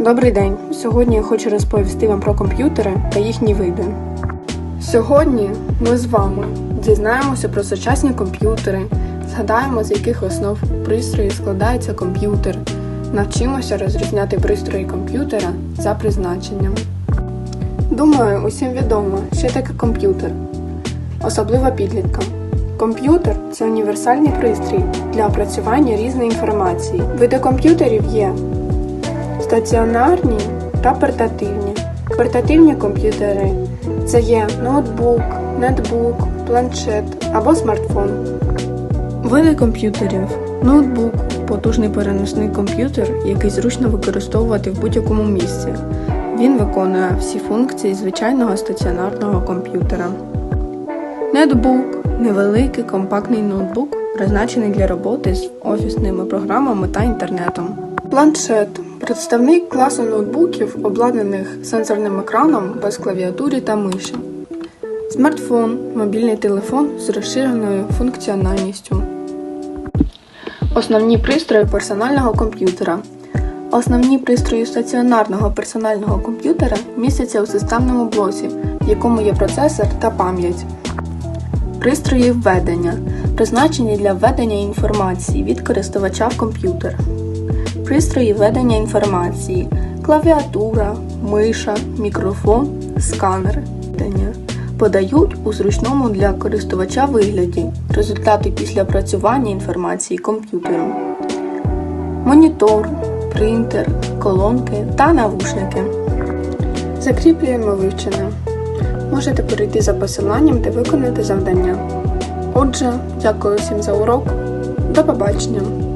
Добрий день! Сьогодні я хочу розповісти вам про комп'ютери та їхні види. Сьогодні ми з вами дізнаємося про сучасні комп'ютери, згадаємо, з яких основ пристрою складається комп'ютер, навчимося розрізняти пристрої комп'ютера за призначенням. Думаю, усім відомо, що таке комп'ютер, особливо підліткам. Комп'ютер це універсальний пристрій для опрацювання різної інформації. Види комп'ютерів є стаціонарні та портативні. Портативні комп'ютери це є ноутбук, нетбук, планшет або смартфон. Види комп'ютерів ноутбук потужний переносний комп'ютер, який зручно використовувати в будь-якому місці. Він виконує всі функції звичайного стаціонарного комп'ютера. Нетбук невеликий компактний ноутбук, призначений для роботи з офісними програмами та інтернетом. Планшет представник класу ноутбуків, обладнаних сенсорним екраном без клавіатури та миші. Смартфон мобільний телефон з розширеною функціональністю. Основні пристрої персонального комп'ютера. Основні пристрої стаціонарного персонального комп'ютера містяться у системному блоці, в якому є процесор та пам'ять. Пристрої введення призначені для введення інформації від користувача в комп'ютер. Пристрої ведення інформації, клавіатура, миша, мікрофон, сканер. Подають у зручному для користувача вигляді результати після опрацювання інформації комп'ютером. Монітор, принтер, колонки та навушники. Закріплюємо вивчене. Можете перейти за посиланням та виконати завдання. Отже, дякую всім за урок. До побачення!